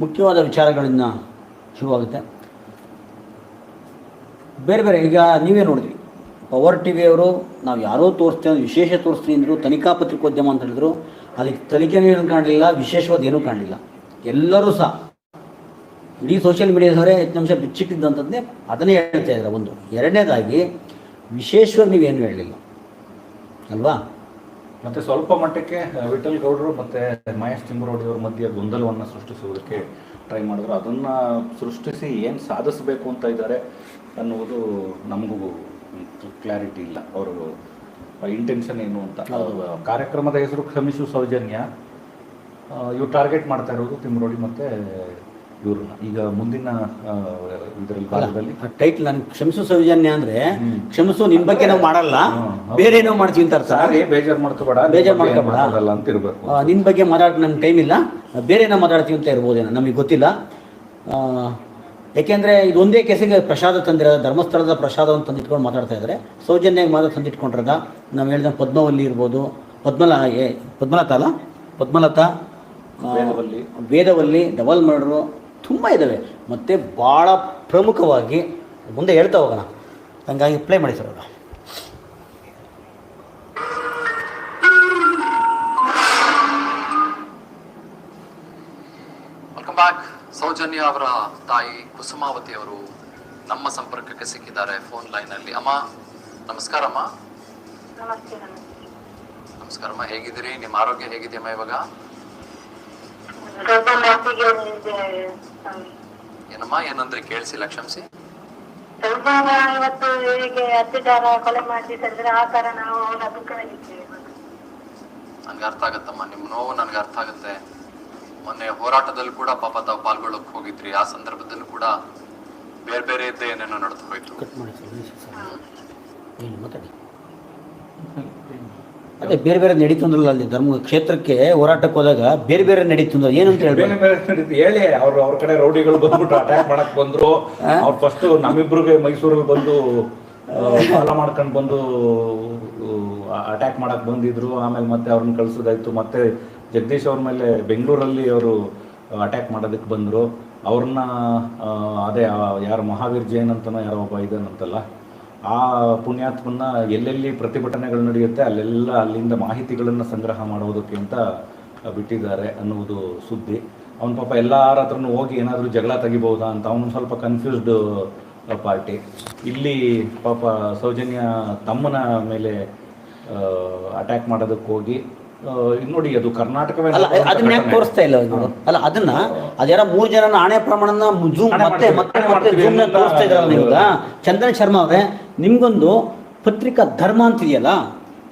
ಮುಖ್ಯವಾದ ವಿಚಾರಗಳನ್ನು ಶುರುವಾಗುತ್ತೆ. ಬೇರೆ ಬೇರೆ, ಈಗ ನೀವೇ ನೋಡಿದ್ರಿ. ಪವರ್ ಟಿ ವಿಯವರು ನಾವು ಯಾರೋ ತೋರಿಸ್ತೀವಿ, ವಿಶೇಷ ತೋರಿಸ್ತೀನಿ ಅಂದರು, ತನಿಖಾ ಪತ್ರಿಕೋದ್ಯಮ ಅಂತ ಹೇಳಿದ್ರು ಅದಕ್ಕೆ ತನಿಖೆನೂ ಏನು ಕಾಣಲಿಲ್ಲ, ವಿಶೇಷವಾದ ಏನೂ ಕಾಣಲಿಲ್ಲ. ಎಲ್ಲರೂ ಸಹ, ಇಡೀ ಸೋಷಿಯಲ್ ಮೀಡಿಯಾದವರೇ ನಿಮಿಷ ಬಿಚ್ಚಿಟ್ಟಿದ್ದಂಥದ್ದೇ ಅದನ್ನೇ ಹೇಳ್ತಾ ಇದ್ದಾರೆ ಒಂದು. ಎರಡನೇದಾಗಿ, ವಿಶೇಷವಾಗಿ ನೀವೇನು ಹೇಳಲಿಲ್ಲ. ಅಲ್ವಾ? ಮತ್ತೆ ಸ್ವಲ್ಪ ಮಟ್ಟಕ್ಕೆ ವಿಠಲ್ ಗೌಡರು ಮತ್ತೆ ಮಹೇಶ್ ತಿಮ್ಮರೋಡಿ ಅವ್ರ ಮಧ್ಯೆ ಗೊಂದಲವನ್ನು ಸೃಷ್ಟಿಸುವುದಕ್ಕೆ ಟ್ರೈ ಮಾಡಿದ್ರು. ಅದನ್ನ ಸೃಷ್ಟಿಸಿ ಏನು ಸಾಧಿಸಬೇಕು ಅಂತ ಇದ್ದಾರೆ ಅನ್ನುವುದು ನಮಗೂ ಕ್ಲಾರಿಟಿ ಇಲ್ಲ. ಅವರು ಇಂಟೆನ್ಷನ್ ಏನು ಅಂತ. ಕಾರ್ಯಕ್ರಮದ ಹೆಸರು ಕ್ಷಮಿಸು ಸೌಜನ್ಯ. ಇವು ಟಾರ್ಗೆಟ್ ಮಾಡ್ತಾ ಇರೋದು ತಿಮ್ರೋಡಿ ಮತ್ತೆ ಇವ್ರನ್ನ ಈಗ ಮುಂದಿನ ಇದರಲ್ಲಿ ಭಾಗದಲ್ಲಿ? ಟೈಟ್ಲ್ ನಾನು ಕ್ಷಮಿಸು ಸೌಜನ್ಯ ಅಂದ್ರೆ. ಕ್ಷಮಿಸು ನಿನ್ ಬಗ್ಗೆ ನಾವು ಮಾಡಲ್ಲ. ಬೇರೆ ಏನೋ ಮಾಡ್ತೀವಿ ಅಂತ ಅರ್ಥ ಸಾರಿ ಬೇಜಾರು ಮಾಡ್ಕೋಬೇಡ. ಬೇಜಾರ್ ಮಾಡ್ಕೋಬೇಡ. ಅಂತ ಇರಬೇಕು. ನಿನ್ ಬಗ್ಗೆ ಮಾತಾಡ ನನ್ ಟೈಮ್ ಇಲ್ಲ. ಬೇರೆ ಏನೋ ಮಾತಾಡ್ತೀವಿ ಅಂತ ಇರ್ಬೋದೇನೋ ನಮಗೆ ಗೊತ್ತಿಲ್ಲ. ಯಾಕೆಂದ್ರೆ ಇದೊಂದೇ ಕೇಸಿಗೆ ಪ್ರಸಾದ ತಂದಿರ ಧರ್ಮಸ್ಥಳದ ಪ್ರಸಾದವನ್ನು ತಂದಿಟ್ಕೊಂಡು ಮಾತಾಡ್ತಾ ಇದ್ದಾರೆ ಸೌಜನ್ಯಾಗಿ ಮಾತ್ರ ತಂದಿಟ್ಕೊಂಡ್ರಾಗ ನಾವು ಹೇಳಿದ ಪದ್ಮವಲ್ಲಿ ಇರ್ಬೋದು. ಪದ್ಮಲ ಪದ್ಮಲತಾ ಅಲ್ಲ? ಪದ್ಮಲತಾ. ವೇದವಲ್ಲಿ ಡಬಲ್ ಮರ್ಡರು ತುಂಬ ಇದ್ದಾವೆ ಮತ್ತು ಭಾಳ ಪ್ರಮುಖವಾಗಿ ಮುಂದೆ ಹೇಳ್ತಾ ಹೋಗೋಣ. ಹಂಗಾಗಿ ಪ್ಲೇ ಮಾಡಿ ಸರ್ ಅವರು. ಸೌಜನ್ಯ ಅವರ ತಾಯಿ ಕುಸುಮಾವತಿ ಅವರು ನಮ್ಮ ಸಂಪರ್ಕಕ್ಕೆ ಸಿಕ್ಕಿದ್ದಾರೆ ಫೋನ್ ಲೈನ್ ಅಲ್ಲಿ. ಅಮ್ಮ ನಮಸ್ಕಾರ ಅಮ್ಮ. ನಮಸ್ತೆ ನಮಸ್ತೆ. ನಮಸ್ಕಾರ ಅಮ್ಮ. ಹೇಗಿದ್ದೀರಿ? ನಿಮ್ಮ ಆರೋಗ್ಯ ಹೇಗಿದೆಯಮ್ಮ ಇವಾಗ ಸ್ವಲ್ಪ ಮಟ್ಟಿಗೆ ಇದೆ ಸ್ವಾಮಿ. ಏನಮ್ಮ ಏನಂದ್ರೆ? ಕೇಳಿಸಿಲ್ಲ ಕ್ಷಮಿಸಿ ಸ್ವಲ್ಪ ಇವತ್ತು ಹೀಗೆ ಅತ್ತಿದಾರ ಕೊಲೆ ಮಾಡ್ತಿದ್ರೆ ಆ ತರ ನಾವು ಅವರ ನನ್ಗೆ ಅರ್ಥ ಆಗತ್ತಮ್ಮ ನಿಮ್ ನೋವು ನನ್ಗೆ ಅರ್ಥ ಆಗುತ್ತೆ. ಮೊನ್ನೆ ಹೋರಾಟದಲ್ಲಿ ಕೂಡ ಪಾಪ ತಾವು ಪಾಲ್ಗೊಳ್ಳಕ್ ಹೋಗಿದ್ರಿ. ಆ ಸಂದರ್ಭದಲ್ಲೂ ಕೂಡ ಬೇರೆ ಬೇರೆ ಇದ್ದೇ ಏನೇನೋ ನಡೆದು ಹೋಯ್ತು ಕಟ್ ಮಾಡಿ ಸರ್ ನಿಮಿಷ ಸರ್ ಏನು ಮಾತಾಡಿ ಅದೇ ಬೇರೆ ಬೇರೆ ನಡೀತಂದ್ರಲ್ಲ ಅಲ್ಲಿ ಧರ್ಮ ಕ್ಷೇತ್ರಕ್ಕೆ ಹೋರಾಟಕ್ಕೆ ಹೋದಾಗ ಬೇರೆ ಬೇರೆ ನಡೀತು ಅಂದ್ರೆ ಏನಂತ ಬೇರೆ ಹೇಳ್ಬೇಕು? ಬೇರೆ ನಡೀತು. ಹೇಳಿ ಅವ್ರು ಅವ್ರ ಕಡೆ ರೌಡಿಗಳು ಬಂದ್ಬಿಟ್ಟು ಅಟ್ಯಾಕ್ ಮಾಡಕ್ ಬಂದ್ರು. ಅವ್ರು ಫಸ್ಟ್ ನಮ್ಮಿಬ್ರಿಗೆ ಮೈಸೂರಿಗೆ ಬಂದು ಸಾಲ ಮಾಡ್ಕೊಂಡು ಬಂದು ಅಟ್ಯಾಕ್ ಮಾಡಕ್ ಬಂದಿದ್ರು. ಆಮೇಲೆ ಮತ್ತೆ ಅವ್ರನ್ನ ಕಳ್ಸೋದಾಯ್ತು. ಮತ್ತೆ ಜಗದೀಶ್ ಅವ್ರ ಮೇಲೆ ಬೆಂಗಳೂರಲ್ಲಿ ಅವರು ಅಟ್ಯಾಕ್ ಮಾಡೋದಕ್ಕೆ ಬಂದ್ರು. ಅವ್ರನ್ನ ಅದೇ ಯಾರು ಮಹಾವೀರ್ ಜೈನ್ ಅಂತನೋ ಯಾರೋ ಒಬ್ಬ ಇದ್ದಾನಂತಲ್ಲ ಆ ಪುಣ್ಯಾತ್ಮನ್ನ ಎಲ್ಲೆಲ್ಲಿ ಪ್ರತಿಭಟನೆಗಳು ನಡೆಯುತ್ತೆ ಅಲ್ಲೆಲ್ಲ ಅಲ್ಲಿಂದ ಮಾಹಿತಿಗಳನ್ನು ಸಂಗ್ರಹ ಮಾಡೋದಕ್ಕೆ ಅಂತ ಬಿಟ್ಟಿದ್ದಾರೆ ಅನ್ನುವುದು ಸುದ್ದಿ. ಅವನ ಪಾಪ ಎಲ್ಲರ ಹತ್ರನೂ ಹೋಗಿ ಏನಾದರೂ ಜಗಳ ತೆಗಿಬಹುದಾ ಅಂತ ಅವನು ಸ್ವಲ್ಪ ಕನ್ಫ್ಯೂಸ್ಡ್ ಪಾರ್ಟಿ ಇಲ್ಲಿ ಪಾಪ ಸೌಜನ್ಯ ತಮ್ಮನ ಮೇಲೆ ಅಟ್ಯಾಕ್ ಮಾಡೋದಕ್ಕೆ ಹೋಗಿ ನೋಡಿ ಅದು ಕರ್ನಾಟಕವೇ ಅದನ್ನ ಯಾಕೆ. ತೋರಿಸ್ತಾ ಇಲ್ಲ ಇವರು? ಅಲ್ಲ ಅದನ್ನ ಅದ್ಯಾರ ಮೂರು ಜನ ಆಣೆ ಪ್ರಮಾಣನ ಜೂಮ್ ಮತ್ತೆ ಮತ್ತೆ ತೋರಿಸ್ತಾ ಇದ್ರಲ್ಲ ನೀವು ಈಗ ಚಂದನ್ ಶರ್ಮಾ ಅವರೇ ನಿಮ್ಗೊಂದು ಪತ್ರಿಕಾ ಧರ್ಮ ಅಂತಿದೆಯಲ್ಲ?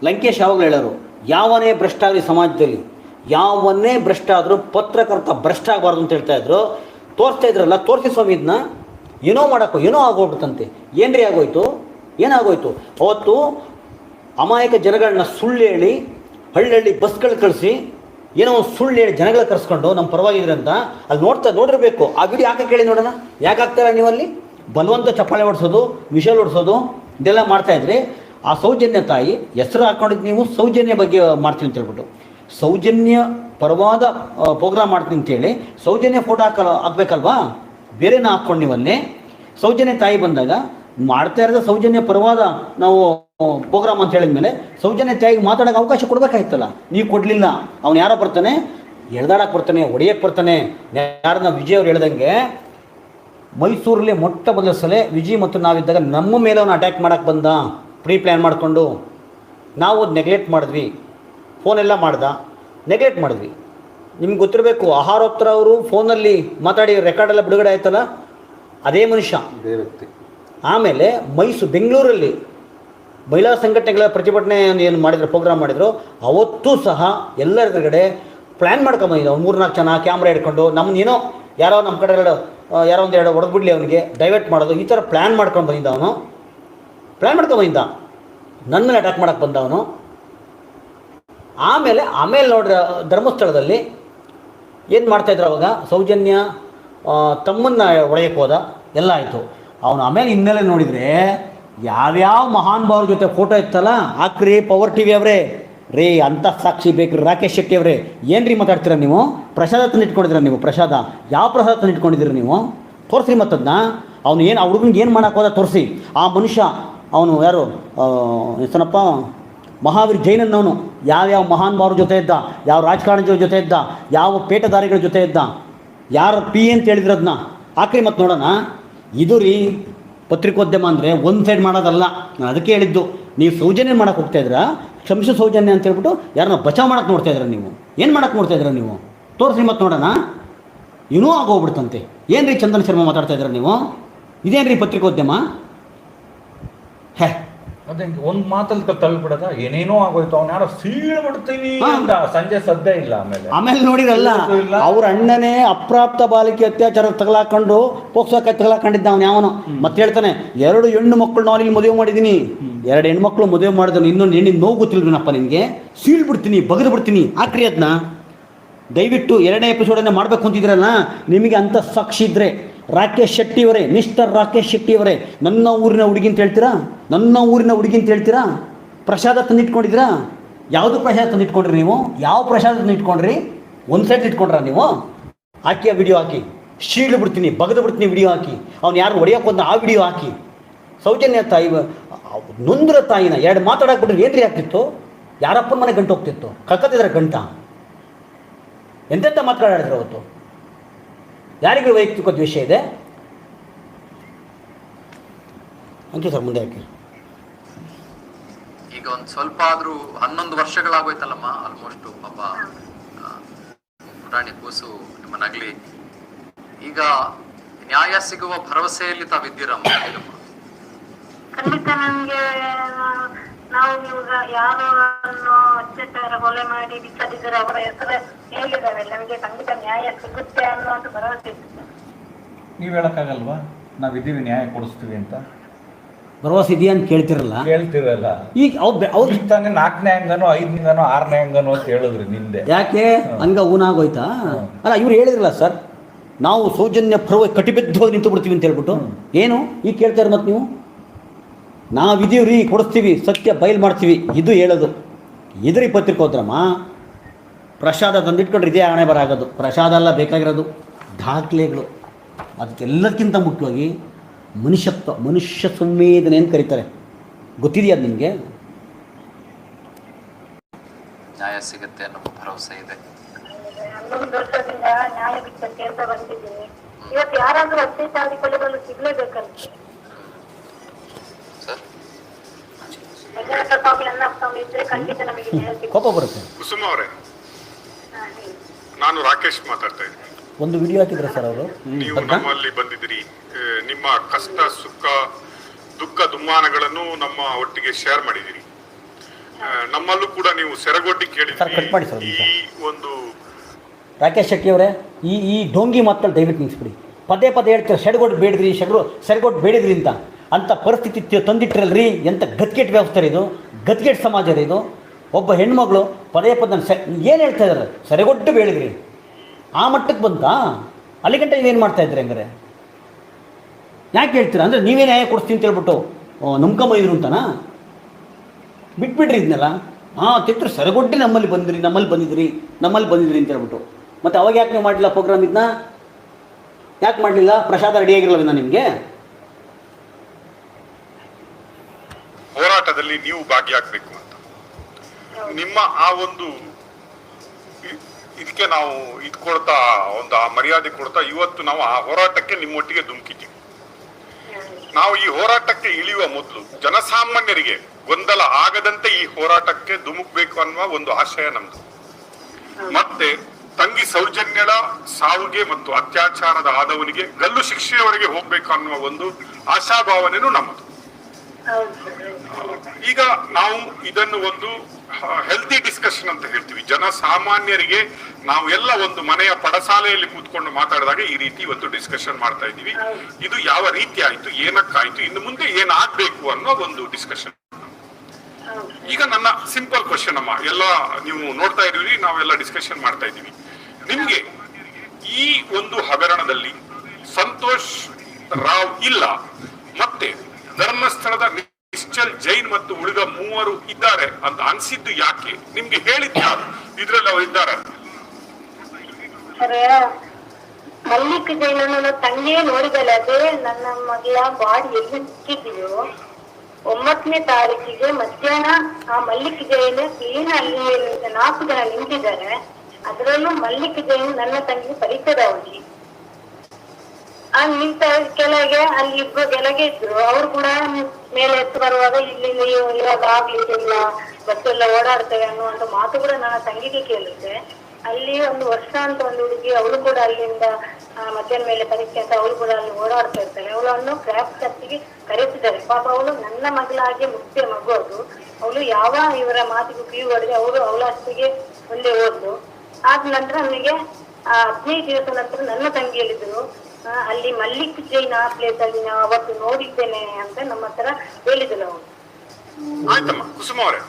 ಲಂಕೇಶ್ ಯಾವಾಗಲೂ ಹೇಳೋರು, ಯಾವನೇ ಭ್ರಷ್ಟ ಆಗಲಿ ಸಮಾಜದಲ್ಲಿ ಯಾವನ್ನೇ ಭ್ರಷ್ಟ ಆದರೂ ಪತ್ರಕರ್ತ ಭ್ರಷ್ಟ ಆಗಬಾರ್ದು ಅಂತ ಹೇಳ್ತಾ ಇದ್ರು. ತೋರಿಸ್ತಾ ಇದ್ರಲ್ಲ, ತೋರಿಸಿ ಸ್ವಾಮಿ ಇದನ್ನ ಏನೋ ಮಾಡೋಕ್ಕೋ, ಏನೋ ಆಗೋಗ್ಬಿಡ್ತಂತೆ ಏನ್ರಿ ಆಗೋಯ್ತು? ಏನಾಗೋಯ್ತು ಅವತ್ತು ಅಮಾಯಕ ಜನಗಳನ್ನ ಸುಳ್ಳು ಹೇಳಿ ಹಳ್ಳಿ ಬಸ್ಗಳು ಕಳಿಸಿ, ಏನೋ ಒಂದು ಸುಳ್ಳು ಹೇಳಿ ಜನಗಳ ಕರೆಸ್ಕೊಂಡು ನಮ್ಮ ಪರವಾಗಿದ್ರೆ ಅಂತ ಅಲ್ಲಿ ನೋಡ್ತಾ, ನೋಡಿರಬೇಕು. ಆ ವಿಡಿಯೋ ಯಾಕೆ ಕೇಳಿ ನೋಡೋಣ? ಯಾಕೆ ಆಗ್ತಾರ ನೀವಲ್ಲಿ? ಬಲವಂತ ಚಪ್ಪಾಳೆ ಹೊಡ್ಸೋದು, ವಿಷಲ್ ಹೊಡ್ಸೋದು, ಇದೆಲ್ಲ ಮಾಡ್ತಾ ಇದ್ರಿ ಆ ಸೌಜನ್ಯ ತಾಯಿ ಹೆಸರು ಹಾಕೊಂಡಿದ್ದು ನೀವು ಸೌಜನ್ಯ ಬಗ್ಗೆ ಮಾಡ್ತೀವಿ ಅಂತ ಹೇಳ್ಬಿಟ್ಟು. ಸೌಜನ್ಯ ಪರವಾದ ಪ್ರೋಗ್ರಾಮ್ ಮಾಡ್ತೀನಿ ಅಂತೇಳಿ ಸೌಜನ್ಯ ಫೋಟೋ ಹಾಕಲ್ ಹಾಕ್ಬೇಕಲ್ವಾ? ಬೇರೆನ ಹಾಕ್ಕೊಂಡು ನೀವಲ್ಲೇ? ಸೌಜನ್ಯ ತಾಯಿ ಬಂದಾಗ ಮಾಡ್ತಾ ಇರೋದ ಸೌಜನ್ಯ ಪರವಾದ ನಾವು ಪ್ರೋಗ್ರಾಮ್ ಅಂತ ಹೇಳಿದ್ಮೇಲೆ ಸೌಜನ್ಯ ತಾಯಿಗೆ ಮಾತಾಡೋಕೆ ಅವಕಾಶ ಕೊಡಬೇಕಾಯ್ತಲ್ಲ? ನೀವು ಕೊಡಲಿಲ್ಲ. ಅವ್ನು ಯಾರೋ ಬರ್ತಾನೆ? ಎಳ್ದಾಡಕ್ಕೆ ಬರ್ತಾನೆ, ಹೊಡೆಯಕ್ಕೆ ಬರ್ತಾನೆ. ಯಾರನ್ನ ವಿಜಯ್ ಅವ್ರು ಹೇಳ್ದಂಗೆ ಮೈಸೂರಲ್ಲಿ ಮೊಟ್ಟ ಮೊದಲ ಸಲ ವಿಜಯ್ ಮತ್ತು ನಾವಿದ್ದಾಗ ನಮ್ಮ ಮೇಲೆ ಅವನು ಅಟ್ಯಾಕ್ ಮಾಡೋಕೆ ಬಂದ. ಪ್ರೀ ಪ್ಲ್ಯಾನ್ ಮಾಡಿಕೊಂಡು ನಾವು ಅದು ನೆಗ್ಲೆಕ್ಟ್ ಮಾಡಿದ್ವಿ. ಫೋನೆಲ್ಲ ಮಾಡ್ದ. ನೆಗ್ಲೆಕ್ಟ್ ಮಾಡಿದ್ವಿ. ನಿಮ್ಗೆ ಗೊತ್ತಿರಬೇಕು ಆಹಾರೋತ್ತರ ಅವರು ಫೋನಲ್ಲಿ ಮಾತಾಡಿ ರೆಕಾರ್ಡ್ ಎಲ್ಲ ಬಿಡುಗಡೆ ಆಯ್ತಲ್ಲ? ಅದೇ ಮನುಷ್ಯ. ಇದೇ ವ್ಯಕ್ತಿ. ಆಮೇಲೆ ಮೈಸೂರು ಬೆಂಗಳೂರಲ್ಲಿ ಮಹಿಳಾ ಸಂಘಟನೆಗಳ ಪ್ರತಿಭಟನೆ ಏನು ಮಾಡಿದ್ರು ಪ್ರೋಗ್ರಾಮ್ ಮಾಡಿದ್ರು ಅವತ್ತೂ ಸಹ ಎಲ್ಲರ ಕಡೆ ಪ್ಲ್ಯಾನ್ ಮಾಡ್ಕೊಂಬಂದಿದ್ದ ಮೂರು ಮೂರ್ನಾಲ್ಕು ಜನ ಕ್ಯಾಮ್ರಾ ಹಿಡ್ಕೊಂಡು. ನಮ್ಮನ್ನೇನೋ ಯಾರೋ ನಮ್ಮ ಕಡೆ ಯಾರೋ ಒಂದು ಎರಡು ಹೊಡೆದ್ಬಿಡ್ಲಿ ಅವನಿಗೆ. ಡೈವರ್ಟ್ ಮಾಡೋದು. ಈ ಥರ ಪ್ಲ್ಯಾನ್ ಮಾಡ್ಕೊಂಡು ಬಂದಿದ್ದ ಅವನು. ಪ್ಲ್ಯಾನ್ ಮಾಡ್ಕೊಂಡು ಬಂದಿದ್ದ. ನನ್ನ ಮೇಲೆ ಅಟ್ಯಾಕ್ ಮಾಡಕ್ಕೆ ಬಂದ ಅವನು. ಆಮೇಲೆ ಆಮೇಲೆ ನೋಡ್ರಿ, ಧರ್ಮಸ್ಥಳದಲ್ಲಿ ಏನು ಮಾಡ್ತಾಯಿದ್ರು ಅವಾಗ? ಸೌಜನ್ಯ ತಮ್ಮನ್ನ ಒಡೆಯಕ್ಕೆ ಹೋದ. ಎಲ್ಲ ಆಯಿತು. ಅವನು ಆಮೇಲೆ ಹಿನ್ನೆಲೆ ನೋಡಿದರೆ, ಯಾವ್ಯಾವ ಮಹಾನ್ ಭಾವ್ರ ಜೊತೆ ಫೋಟೋ ಇತ್ತಲ್ಲ? ಹಾಕ್ರಿ ಪವರ್ ಟಿ ವಿ ಅವರೇ. ರೇ, ಅಂತ ಸಾಕ್ಷಿ ಬೇಕ್ರಿ ರಾಕೇಶ್ ಶೆಟ್ಟಿ ಅವರೇ ರೀ ಮಾತಾಡ್ತೀರಾ ನೀವು? ಪ್ರಸಾದ ತಂದು ಇಟ್ಕೊಂಡಿದ್ದೀರಾ ನೀವು, ಪ್ರಸಾದ. ಯಾವ ಪ್ರಸಾದ ತಂದು ಇಟ್ಕೊಂಡಿದ್ದೀರಿ ನೀವು? ತೋರಿಸ್ರಿ ಮತ್ತದನ್ನ ಅವನು ಏನು, ಆ ಹುಡುಗನಿಗೆ ಏನು ಮಾಡೋಕ್ಕೋದ ತೋರಿಸಿ. ಆ ಮನುಷ್ಯ, ಅವನು ಯಾರು? ಹೆಸನಪ್ಪ ಮಹಾವೀರ್ ಜೈನನ್ನವನು ಯಾವ್ಯಾವ ಮಹಾನುಭಾವ್ರ ಜೊತೆ ಇದ್ದ, ಯಾವ ರಾಜಕಾರಣಿಗಳ ಜೊತೆ ಇದ್ದ, ಯಾವ ಪೇಟದಾರಿಗಳ ಜೊತೆ ಇದ್ದ. ಯಾರು ಪಿ ಅಂತ ಹೇಳಿದ್ರದನ್ನ ಹಾಕ್ರಿ ಮತ್ತೆ ನೋಡೋಣ. ಇದು ರೀ ಪತ್ರಿಕೋದ್ಯಮ ಅಂದರೆ, ಒಂದು ಸೈಡ್ ಮಾಡೋದಲ್ಲ. ನಾನು ಅದಕ್ಕೆ ಹೇಳಿದ್ದು. ನೀವು ಸೌಜನ್ಯ ಮಾಡಕ್ಕೆ ಹೋಗ್ತಾ ಇದ್ದೀರಾ? ಕ್ಷಮಿಸು ಸೌಜನ್ಯ ಅಂತ ಹೇಳ್ಬಿಟ್ಟು ಯಾರನ್ನ ಬಚಾವ್ ಮಾಡೋಕೆ ನೋಡ್ತಾ ಇದ್ದೀರಾ ನೀವು? ಏನು ಮಾಡಕ್ಕೆ ನೋಡ್ತಾ ಇದ್ದೀರಾ ನೀವು? ತೋರಿಸಿ ಮತ್ತೆ ನೋಡೋಣ. ಇನ್ನೂ ಆಗೋಗ್ಬಿಡ್ತಂತೆ. ಏನು ರೀ ಚಂದನ್ ಶರ್ಮಾ ಮಾತಾಡ್ತಾ ಇದ್ದೀರಾ ನೀವು? ಇದೇನು ರೀ ಪತ್ರಿಕೋದ್ಯಮ? ಹೇ ಅದೇ ಒಂದ್ ಮಾತಲ್ಲಿ ತಳ್ಬಿಡದ ಏನೇನೋ ಆಗೋಯ್ತು ಅವ್ನ ಯಾರೋ ಸೀಳ್ ಬಿಡ್ತೀನಿ ಅಂತ ಸಂಜೆ ಸದ್ದೇ ಇಲ್ಲ ಆಮೇಲೆ. ಆಮೇಲೆ ನೋಡಿರಲ್ಲ. ಅವ್ರ ಅಣ್ಣನೇ ಅಪ್ರಾಪ್ತ ಬಾಲಿಕೆ ಅತ್ಯಾಚಾರ ತಗಲಾಕೊಂಡು ಪೋಕ್ಸೋ ಕೈ ತಗಲಾಕೊಂಡಿದ್ದ ಅವನು ಯಾವನು. ಮತ್ತೆ ಹೇಳ್ತಾನೆ ಎರಡು ಹೆಣ್ಣು ಮಕ್ಕಳು ನಾನು ಇಲ್ಲಿ ಮದುವೆ ಮಾಡಿದ್ದೀನಿ ಎರಡು ಹೆಣ್ಮಕ್ಳು ಮದುವೆ ಮಾಡಿದ್ರು ಇನ್ನೊಂದು ಹೆಣ್ಣಿನ ನೋವು ಗೊತ್ತಿಲ್ವಿನಪ್ಪ ನಿನಗೆ? ಸೀಳ್ ಬಿಡ್ತೀನಿ ಬಗದು ಬಿಡ್ತೀನಿ. ಆಕ್ರಿ ಅದನ್ನ ದಯವಿಟ್ಟು ಎರಡನೇ ಎಪಿಸೋಡನ್ನ ಮಾಡಬೇಕು ಅಂತಿದ್ರಲ್ಲ ನಿಮಗೆ ಅಂತ ಸಾಕ್ಷಿ ಇದ್ರೆ ರಾಕೇಶ್ ಶೆಟ್ಟಿ ಅವರೇ ಮಿಸ್ಟರ್ ರಾಕೇಶ್ ಶೆಟ್ಟಿ ಅವರೇ ನನ್ನ ಊರಿನ ಹುಡುಗಿ ಅಂತ ಹೇಳ್ತೀರಾ? ನನ್ನ ಊರಿನ ಹುಡುಗಿ ಅಂತ ಹೇಳ್ತೀರಾ? ಪ್ರಸಾದ ತಂದಿಟ್ಕೊಂಡಿದ್ದೀರಾ? ಯಾವುದು ಪ್ರಸಾದ ತಂದಿಟ್ಕೊಂಡ್ರಿ ನೀವು? ಯಾವ ಪ್ರಸಾದ ತಂದಿಟ್ಕೊಂಡ್ರಿ? ಒಂದು ಸೈಡ್ ಇಟ್ಕೊಂಡ್ರ ನೀವು? ಹಾಕಿ ಆ ವಿಡಿಯೋ ಹಾಕಿ. ಶೀಳು ಬಿಡ್ತೀನಿ, ಬಗದು ಬಿಡ್ತೀನಿ ವಿಡಿಯೋ ಹಾಕಿ. ಅವ್ನು ಯಾರು ಹೊಡೆಯೋಕೆ ಬಂದ ಆ ವಿಡಿಯೋ ಹಾಕಿ. ಸೌಜನ್ಯ ತಾಯಿ, ನೊಂದ್ರ ತಾಯಿನ ಎರಡು ಮಾತಾಡಕ್ಬಿಟ್ರೆ ಏನ್ರಿ ಆಗ್ತಿತ್ತು? ಯಾರಪ್ಪನ ಮನೆ ಗಂಟು ಹೋಗ್ತಿತ್ತು? ಕಕ್ಕತ್ತಿದ್ರೆ ಗಂಟ? ಎಂತೆಂಥ ಮಾತಾಡಿದ್ರು ಅವತ್ತು? ಯಾರಿಗೂ ವೈಯಕ್ತಿಕ ದ್ವೇಷ ಇದೆ? ಅಂಕಿ ಸರ್ ಮುಂದೆ ಹಾಕಿ ಈಗ ಒಂದ್ ಸ್ವಲ್ಪ ಆದ್ರೂ ಹನ್ನೊಂದು ವರ್ಷಗಳಾಗೋಯ್ತಲ್ಲಮ್ಮ ಆಲ್ಮೋಸ್ಟ್ ಪಾಪ ಪುಟಾಣಿ ಕೂಸು ನಿಮ್ಮ ನಗ್ಲಿ. ಈಗ ನ್ಯಾಯ ಸಿಗುವ ಭರವಸೆಯಲ್ಲಿ ತಾವಿದ್ದೀರಮ್ಮ ಖಂಡಿತ ನಮ್ಗೆ ನಾವು ಇವಾಗ ಯಾರನ್ನು ಅತ್ಯಾಚಾರ ಕೊಲೆ ಮಾಡಿ ಬಿಚ್ಚದಿದ್ದಾರೆ ಅವರ ಹೆಸರು ಹೇಳಿದ್ದಾರೆ. ನಮಗೆ ಖಂಡಿತ ನ್ಯಾಯ ಸಿಗುತ್ತೆ ಅನ್ನುವಂತ ಭರವಸೆ ನೀವು ನೀವ್ ಹೇಳಕ್ಕಾಗಲ್ವಾ? ಇದೀವಿ ನ್ಯಾಯ ಕೊಡಿಸ್ತೀವಿ ಅಂತ. ಭರವಸೆ ಇದೆಯಾ ಅಂತ ಕೇಳ್ತಿರಲ್ಲ? ಹೇಳ್ತಿರಲ್ಲ ಈಗ ಅವ್ರ ಅವ್ರು ಈಗ ತಾನೇ ನಾಲ್ಕನೇ ಹಂಗನೋ ಆರನೇ ಹಂಗನೋ ಅಂತ ಹೇಳಿದ್ರಿ ನಿಂದೆ. ಯಾಕೆ? ಹಂಗ ಊನಾಗೋಯ್ತಾ? ಅಲ್ಲ ಇವ್ರು ಹೇಳಿದ್ರಲ್ಲ ಸರ್ ನಾವು ಸೌಜನ್ಯ ಪರ್ವ ಹೋಗಿ ನಿಂತು ಬಿಡ್ತೀವಿ ಅಂತ ಹೇಳ್ಬಿಟ್ಟು. ಏನು? ಈಗ ಕೇಳ್ತಾರೆ ಮತ್ತೆ ನೀವು? ನಾವಿದೀವಿ ರೀ ಕೊಡಿಸ್ತೀವಿ ಸತ್ಯ ಬಯಲು ಮಾಡ್ತೀವಿ ಇದು ಹೇಳೋದು. ಇದ್ರಿ ಪತ್ರಿಕೋದ್ರಮ್ಮ ಪ್ರಸಾದ ತಂದಿಟ್ಕೊಂಡ್ರೆ ಇದೇ ಆಣೆ ಬರ ಆಗೋದು. ಪ್ರಸಾದ ಎಲ್ಲ ಬೇಕಾಗಿರೋದು ದಾಖಲೆಗಳು. ಅದಕ್ಕೆಲ್ಲಕ್ಕಿಂತ ಮುಖ್ಯವಾಗಿ ಮನುಷ್ಯತ್ವ ಮನುಷ್ಯ ಸಂವೇದನೆ ಅಂತ ಕರೀತಾರೆ. ಗೊತ್ತಿದೆಯಾ ಅದು ನಿಮಗೆ? ನ್ಯಾಯ ಸಿಗುತ್ತೆ ಅನ್ನೋ ಭರವಸೆ ಇದೆ. ಹನ್ನೊಂದು ವರ್ಷದಿಂದ ನ್ಯಾಯ ಇವತ್ತು ಯಾರಾದ್ರೂ ಸಿಗ್ಲೇಬೇಕಂತ ಸರ್ ವೆಂಕಟೇಶ್ವರ ಸ್ವಾಮಿ ಅನ್ನ ಸ್ವಾಮಿ ಇದ್ರೆ ಖಂಡಿತ ನಮಗೆ ನ್ಯಾಯ ಸಿಗುತ್ತೆ ಕೋಪ ಬರುತ್ತೆ. ಕುಸುಮ ಅವರೇ ನಾನು ರಾಕೇಶ್ ಮಾತಾಡ್ತಾ ಇದ್ದೀನಿ. ಒಂದು ವಿಡಿಯೋ ಹಾಕಿದ್ರೆ ಸರ್ ಅವರು? ನೀವು ನಮ್ಮಲ್ಲಿ ಬಂದಿದ್ದೀರಿ. ನಿಮ್ಮ ಕಷ್ಟ ಸುಖ ದುಃಖ ದುಮ್ಮಾನಗಳನ್ನು ನಮ್ಮ ಒಟ್ಟಿಗೆ ಶೇರ್ ಮಾಡಿದ್ದೀರಿ. ನಮ್ಮಲ್ಲೂ ಕೂಡ ನೀವು ಸೆರಗೊಡ್ಡಿ ಸರ್, ಕಟ್ ಮಾಡಿ ಸರ್, ಒಂದು ಈ ಒಂದು ರಾಕೇಶ್ ಶೆಟ್ಟಿ ಅವರೇ ಈ ಈ ಡೋಂಗಿ ಮಾತಲ್ಲಿ ದಯವಿಟ್ಟು ನಿಲ್ಲಿಸ್ಬಿಡಿ ಪದೇ ಪದೇ ಹೇಳ್ತೀರ ಸೆಡ್ಗೊಟ್ಟು ಬೇಡಿದ್ರಿ ಶೆಡ್ರು ಸೆಡ್ಗೊಟ್ಟು ಬೇಡಿದ್ರಿ ಅಂತ. ಅಂತ ಪರಿಸ್ಥಿತಿ ತಂದಿಟ್ರಲ್ರಿ ಎಂಥ ಗತ್ಗೆಟ್ ವ್ಯವಸ್ಥೆ ಇದು ಗತ್ಗೆಟ್ ಸಮಾಜ ಇದು. ಒಬ್ಬ ಹೆಣ್ಮಗಳು ಪದೇ ಪದೇ ಸೆ ಏನು ಹೇಳ್ತಾ ಇದ್ದಾರೆ ಸರಿಗೊಟ್ಟು ಹೇಳಿದ್ರಿ ಆ ಮಟ್ಟಕ್ಕೆ ಬಂತಾ? ಅಲ್ಲಿ ಏನು ಮಾಡ್ತಾ ಇದ್ರಿ ಹಂಗಾರೆ? ಯಾಕೆ ಹೇಳ್ತೀರಾ? ಅಂದರೆ ನೀವೇ ನ್ಯಾಯ ಕೊಡಿಸ್ತೀನಿ ಅಂತ ಹೇಳ್ಬಿಟ್ಟು ನಂಬ್ಕೊಂಬೈದ್ರು ಅಂತನಾ? ಬಿಟ್ಬಿಡ್ರಿ ಇದನ್ನೆಲ್ಲ ಹಾಂ ತಿಂದ್ರೆ ಸರಗೊಡ್ಡಿ ನಮ್ಮಲ್ಲಿ ಬಂದಿರಿ, ನಮ್ಮಲ್ಲಿ ಬಂದಿದ್ರಿ ನಮ್ಮಲ್ಲಿ ಬಂದಿದ್ರಿ ಅಂತ ಹೇಳ್ಬಿಟ್ಟು. ಮತ್ತು ಅವಾಗ ಯಾಕೆ ನೀವು ಮಾಡಲಿಲ್ಲ ಪ್ರೋಗ್ರಾಮ್ ಇದನ್ನ ಯಾಕೆ ಮಾಡಲಿಲ್ಲ? ಪ್ರಸಾದ ರೆಡಿ ಆಗಿರಲಿಲ್ಲ ನಿಮಗೆ? ಹೋರಾಟದಲ್ಲಿ ನೀವು ಭಾಗಿಯಾಗಬೇಕು ಅಂತ. ನಿಮ್ಮ ಆ ಒಂದು ಇದಕ್ಕೆ ನಾವು ಇದು ಕೊಡ್ತಾ ಒಂದು ಆ ಮರ್ಯಾದೆ ಕೊಡ್ತಾ ಇವತ್ತು ನಾವು ಆ ಹೋರಾಟಕ್ಕೆ ನಿಮ್ಮೊಟ್ಟಿಗೆ ಧುಮುಕಿದ್ದೀವಿ. ನಾವು ಈ ಹೋರಾಟಕ್ಕೆ ಇಳಿಯುವ ಮೊದಲು ಜನಸಾಮಾನ್ಯರಿಗೆ ಗೊಂದಲ ಆಗದಂತೆ ಈ ಹೋರಾಟಕ್ಕೆ ಧುಮುಕ್ಬೇಕು ಅನ್ನುವ ಒಂದು ಆಶಯ ನಮ್ದು. ಮತ್ತೆ ತಂಗಿ ಸೌಜನ್ಯಳ ಸಾವಿಗೆ ಮತ್ತು ಅತ್ಯಾಚಾರದ ಆದವನಿಗೆ ಗಲ್ಲು ಶಿಕ್ಷೆಯವರೆಗೆ ಹೋಗ್ಬೇಕು ಅನ್ನುವ ಒಂದು ಆಶಾಭಾವನೆನೂ ನಮ್ಮದು. ಈಗ ನಾವು ಇದನ್ನು ಒಂದು ಹೆಲ್ತಿ ಡಿಸ್ಕಷನ್ ಅಂತ ಹೇಳ್ತೀವಿ. ಜನಸಾಮಾನ್ಯರಿಗೆ ನಾವು ಎಲ್ಲ ಒಂದು ಮನೆಯ ಪಡಸಾಲೆಯಲ್ಲಿ ಕೂತ್ಕೊಂಡು ಮಾತಾಡಿದಾಗ ಈ ರೀತಿ ಇವತ್ತು ಡಿಸ್ಕಷನ್ ಮಾಡ್ತಾ ಇದ್ದೀವಿ. ಇದು ಯಾವ ರೀತಿ ಆಯ್ತು, ಏನಕ್ಕಾಯ್ತು, ಇನ್ನು ಮುಂದೆ ಏನಾಗ್ಬೇಕು ಅನ್ನೋ ಒಂದು ಡಿಸ್ಕಷನ್ ಈಗ ನನ್ನ ಸಿಂಪಲ್ ಕ್ವಶನ್ ಅಮ್ಮ. ಎಲ್ಲ ನೀವು ನೋಡ್ತಾ ಇದ್ದೀವಿ ನಾವೆಲ್ಲ ಡಿಸ್ಕಷನ್ ಮಾಡ್ತಾ ಇದ್ದೀವಿ. ನಿಮ್ಗೆ ಈ ಒಂದು ಹಗರಣದಲ್ಲಿ ಸಂತೋಷ್ ರಾವ್ ಇಲ್ಲ, ಮತ್ತೆ ಧರ್ಮಸ್ಥಳದ ನಿಶ್ಚಲ್ ಜೈನ್ ಮತ್ತು ಉಳಿದ ಮೂವರು ಇದ್ದಾರೆ ಅಂತ ಅನ್ಸಿದ್ದು ಯಾಕೆ? ನಿಮ್ಗೆ ಹೇಳಿದ್ದ ಇದ್ರಲ್ಲಿ ಅವ್ರು ಇದ್ದಾರೆ? ಮಲ್ಲಿಕ್ ಸರಿ ನನ್ನ ತಂಗಿಯೇ ನೋಡಿದಲ್ಲ ಅದೇ? ನನ್ನ ಮಗಳ ಬಾಡಿ ಎಲ್ಲಿ ಸಿಕ್ಕಿದ್ಯೋ ಒಂಬತ್ತನೇ ತಾರೀಕಿಗೆ ಮಧ್ಯಾಹ್ನ ಆ ಮಲ್ಲಿಕ್ ಜೈನ್ ಕ್ಲೀನ್ ಅಲ್ಲಿ ನಾಲ್ಕು ಜನ ನಿಂತಿದ್ದಾರೆ, ಅದರಲ್ಲೂ ಮಲ್ಲಿಕ್ ಜೈನ್ ನನ್ನ ತಂಗಿ ಪರಿಚಯದವಳಿ. ಆ ನಿಂತ ಕೆಳಗೆ ಅಲ್ಲಿ ಇಬ್ರು ಕೆಳಗೆ ಇದ್ರು. ಅವ್ರು ಕೂಡ ಮೇಲೆ ಎತ್ತು ಬರುವಾಗ ಇಲ್ಲಿ ಇವಾಗ ಆಗ್ಲಿಕ್ಕಿಲ್ಲ ಬಸ್ ಎಲ್ಲ ಓಡಾಡ್ತೇವೆ ಅನ್ನುವಂತ ಮಾತು ಕೂಡ ನನ್ನ ತಂಗಿಗೆ ಕೇಳಿದ್ದೆ ಅಲ್ಲಿ ಒಂದು ವರ್ಷ ಅಂತ ಒಂದು ಹುಡುಗಿ ಅವಳು ಕೂಡ ಅಲ್ಲಿಂದ ಮಧ್ಯಾಹ್ನ ಮೇಲೆ ಪರೀಕ್ಷೆ ಅಂತ ಅವಳು ಕೂಡ ಅಲ್ಲಿ ಓಡಾಡ್ತಾ ಇರ್ತಾಳೆ. ಅವಳನ್ನು ಕ್ರಾಫ್ಟ್ ಚರ್ಚಿಗೆ ಕರೆಸಿದ್ದಾರೆ ಪಾಪ ಅವಳು ನನ್ನ ಮಗಳಾಗಿ ಮುಖ್ಯ ಮಗು ಅದು. ಅವಳು ಯಾವ ಇವರ ಮಾತಿಗೆ ಕಿವಿ ಹೊಡೆದು ಅವಳು ಅವಳ ಅಷ್ಟಿಗೆ ಒಂದೇ ಓದ್ಲು ಆದ ನಂತರ ನನಗೆ ಹದಿನೈದು ದಿವಸ ನಂತರ ನನ್ನ ತಂಗಿಯಲ್ಲಿದ್ರು ಆ, ಅಲ್ಲಿ ಮಲ್ಲಿಕ್ ಜೈನ್ ಆ ಪ್ಲೇಸ್ ಅಲ್ಲಿ ನಾವು ಅವತ್ತು ನೋಡಿದ್ದೇನೆ ಅಂತ ನಮ್ಮ ಹತ್ರ ಹೇಳಿದ್ರು ಅವಳು ಆಯ್ತಮ್ಮ ಕುಸುಮ ಅವರೇ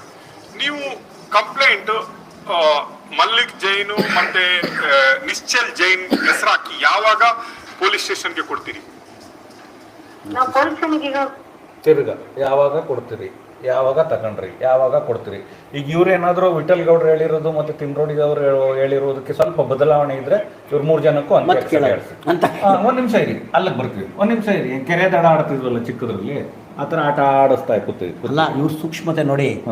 ನೀವು ಕಂಪ್ಲೇಂಟ್ ಮಲ್ಲಿಕ್ ಜೈನು ಮತ್ತೆ ನಿಶ್ಚಲ್ ಜೈನ್ ಹೆಸರಾಕಿ ಯಾವಾಗ ಪೊಲೀಸ್ ಸ್ಟೇಷನ್ಗೆ ಕೊಡ್ತೀರಿ? ನಾವು ಪೊಲೀಸ್ ಈಗ ತಿರ್ಗ ಯಾವಾಗ ಕೊಡ್ತೀರಿ? ಯಾವಾಗ ತಗೊಂಡ್ರಿ? ಯಾವಾಗ ಕೊಡ್ತೀರಿ? ಈಗ ಇವ್ರೇನಾದ್ರೂ ವಿಠಲ್ ಗೌಡ್ರು ಹೇಳಿರೋದು ಮತ್ತೆ ತಿಮ್ರೋಡಿ ಅವರು ಹೇಳಿರೋದಕ್ಕೆ ಸ್ವಲ್ಪ ಬದಲಾವಣೆ ಇದ್ರೆ ಇವ್ರು ಮೂರು ಜನಕ್ಕೂ ಅಂತ ಒಂದು ಕೇಳ ಅಂತ. ಒಂದ್ ನಿಮಿಷ ಇರಿ. ಅಲ್ಲಿಗೆ ಬರ್ತೀವಿ. ಒಂದು ನಿಮಿಷ ಇರಿ. ಕೆರೆ ದಡ ಆಡ್ತಿದ್ವಲ್ಲ ಚಿಕ್ಕದ್ರಲ್ಲಿ? ಆ ಥರ ಆಟ ಆಡಿಸ್ತಾ ಕೂತೀವಿ ಅಲ್ಲ ಇವ್ರ ಸೂಕ್ಷ್ಮತೆ ನೋಡಿ.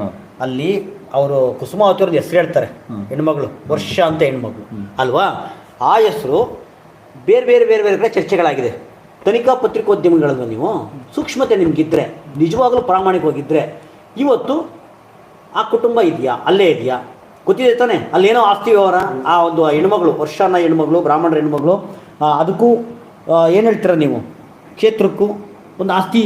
ಅಲ್ಲಿ ಅವರು ಕುಸುಮಾವತಿ ಅವ್ರದ್ದು ಹೆಸರು ಹೇಳ್ತಾರೆ. ಹೆಣ್ಮಗಳು. ವರ್ಷ ಅಂತ ಹೆಣ್ಮಗಳು. ಅಲ್ವಾ? ಆ ಹೆಸರು ಬೇರೆ ಬೇರೆ ಬೇರೆ ಬೇರೆ ಕಡೆ ಚರ್ಚೆಗಳಾಗಿದೆ. ತನಿಖಾ ಪತ್ರಿಕೋದ್ಯಮಗಳನ್ನು ನೀವು ಸೂಕ್ಷ್ಮತೆ ನಿಮಗಿದ್ದರೆ ನಿಜವಾಗಲೂ ಪ್ರಾಮಾಣಿಕವಾಗಿದ್ದರೆ ಇವತ್ತು ಆ ಕುಟುಂಬ ಇದೆಯಾ? ಅಲ್ಲೇ ಇದೆಯಾ? ಗೊತ್ತಿದೆ ತಾನೆ? ಅಲ್ಲೇನೋ ಆಸ್ತಿ ವ್ಯವಹಾರ, ಆ ಒಂದು ಹೆಣ್ಮಗಳು, ವರ್ಷಾನ ಹೆಣ್ಮಗಳು, ಬ್ರಾಹ್ಮಣರ ಹೆಣ್ಮಗಳು ಅದಕ್ಕೂ ಏನು ಹೇಳ್ತೀರ ನೀವು? ಕ್ಷೇತ್ರಕ್ಕೂ ಒಂದು ಆಸ್ತಿ